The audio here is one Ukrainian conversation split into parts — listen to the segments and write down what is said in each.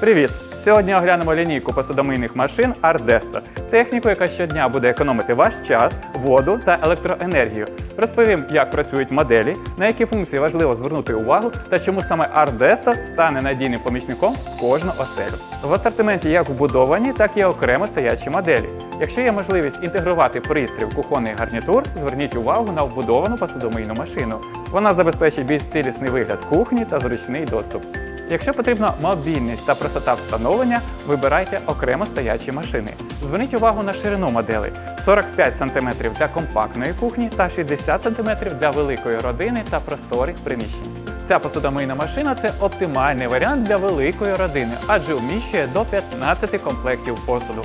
Привіт! Сьогодні оглянемо лінійку посудомийних машин Ardesto. Техніку, яка щодня буде економити ваш час, воду та електроенергію. Розповім, як працюють моделі, на які функції важливо звернути увагу та чому саме Ardesto стане надійним помічником кожну оселю. В асортименті як вбудовані, так і окремо стоячі моделі. Якщо є можливість інтегрувати пристрій в кухонний гарнітур, зверніть увагу на вбудовану посудомийну машину. Вона забезпечить більш цілісний вигляд кухні та зручний доступ. Якщо потрібна мобільність та простота встановлення, вибирайте окремо стоячі машини. Зверніть увагу на ширину моделей 45 см для компактної кухні та 60 см для великої родини та просторих приміщень. Ця посудомийна машина це оптимальний варіант для великої родини, адже вміщує до 15 комплектів посуду.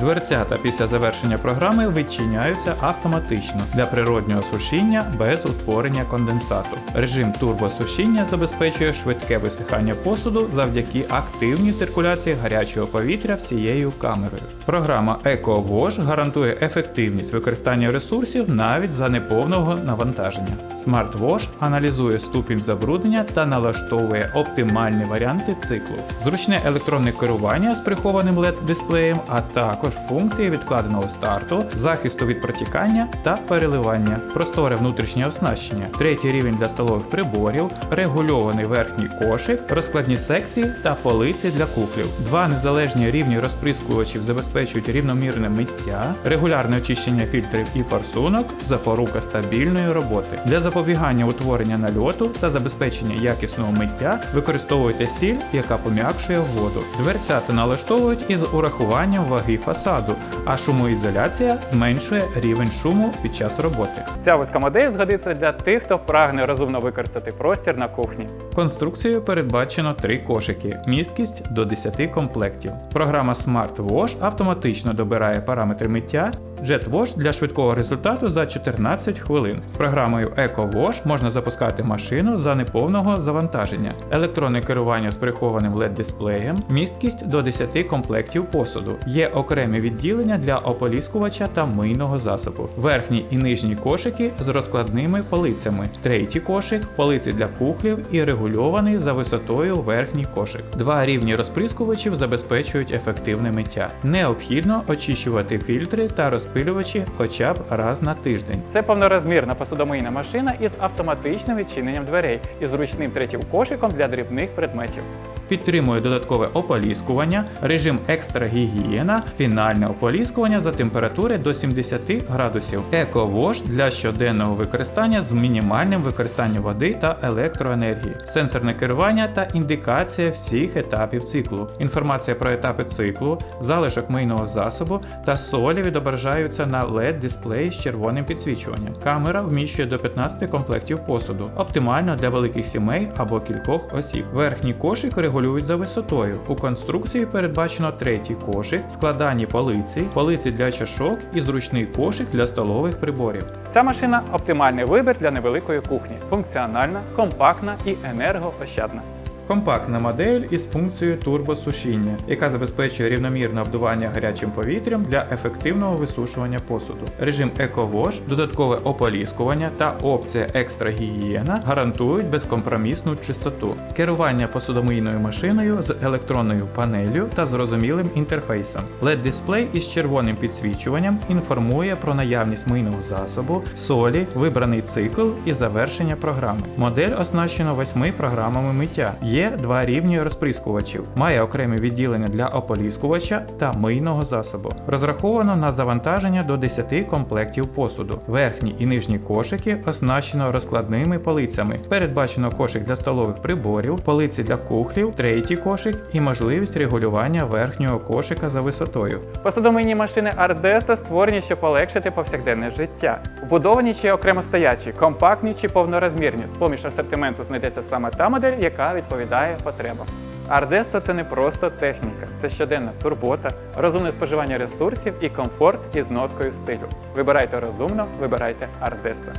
Дверцята після завершення програми відчиняються автоматично для природнього сушіння без утворення конденсату. Режим турбосушіння забезпечує швидке висихання посуду завдяки активній циркуляції гарячого повітря всією камерою. Програма EcoWash гарантує ефективність використання ресурсів навіть за неповного навантаження. SmartWash аналізує ступінь забруднення та налаштовує оптимальні варіанти циклу. Зручне електронне керування з прихованим LED-дисплеєм, а також функції відкладеного старту, захисту від протікання та переливання, просторе внутрішнє оснащення, третій рівень для столових приборів, регульований верхній кошик, розкладні секції та полиці для кухлів. Два незалежні рівні розприскувачів забезпечують рівномірне миття, регулярне очищення фільтрів і форсунок, запорука стабільної роботи. Для запобігання утворення нальоту та забезпечення якісного миття використовуйте сіль, яка пом'якшує воду. Дверцята налаштовують із урахуванням ваги фасаду, а шумоізоляція зменшує рівень шуму під час роботи. Ця вузька модель згодиться для тих, хто прагне розумно використати простір на кухні. Конструкцією передбачено три кошики, місткість до 10 комплектів. Програма Smart Wash автоматично добирає параметри миття. Jet Wash для швидкого результату за 14 хвилин. З програмою Eco Wash можна запускати машину за неповного завантаження, електронне керування з прихованим LED-дисплеєм, місткість до 10 комплектів посуду. Є окремі відділення для ополіскувача та мийного засобу, верхні і нижні кошики з розкладними полицями, третій кошик, полиці для кухлів і регульований за висотою верхній кошик. Два рівні розприскувачів забезпечують ефективне миття. Необхідно очищувати фільтри та розпилювачі хоча б раз на тиждень. Це повнорозмірна посудомийна машина із автоматичним відчиненням дверей і зручним третім кошиком для дрібних предметів. Підтримує додаткове ополіскування, режим екстра гігієна, фінальне ополіскування за температури до 70 градусів, еко-вош для щоденного використання з мінімальним використанням води та електроенергії, сенсорне керування та індикація всіх етапів циклу. Інформація про етапи циклу, залишок мийного засобу та солі відображаються на LED дисплеї з червоним підсвічуванням. Камера вміщує до 15 комплектів посуду, оптимально для великих сімей або кількох осіб. Верхній кошик регулюють за висотою. У конструкції передбачено третій кошик, складані полиці, полиці для чашок і зручний кошик для столових приборів. Ця машина оптимальний вибір для невеликої кухні, функціональна, компактна і енергоощадна. Компактна модель із функцією турбосушіння, яка забезпечує рівномірне обдування гарячим повітрям для ефективного висушування посуду. Режим EcoWash, додаткове ополіскування та опція екстра гігієна гарантують безкомпромісну чистоту. Керування посудомийною машиною з електронною панелью та зрозумілим інтерфейсом. LED-дисплей із червоним підсвічуванням інформує про наявність мийного засобу, солі, вибраний цикл і завершення програми. Модель оснащена восьми програмами миття. Є два рівні розприскувачів, має окреме відділення для ополіскувача та мийного засобу. Розраховано на завантаження до 10 комплектів посуду. Верхні і нижні кошики оснащено розкладними полицями. Передбачено кошик для столових приборів, полиці для кухлів, третій кошик і можливість регулювання верхнього кошика за висотою. Посудомийні машини Ardesto створені, щоб полегшити повсякденне життя. Вбудовані чи окремо стоячі, компактні чи повнорозмірні. З поміж асортименту знайдеться саме та модель, яка відповідає потребам. Ардесто це не просто техніка, це щоденна турбота, розумне споживання ресурсів і комфорт із ноткою стилю. Вибирайте розумно, вибирайте Ардесто.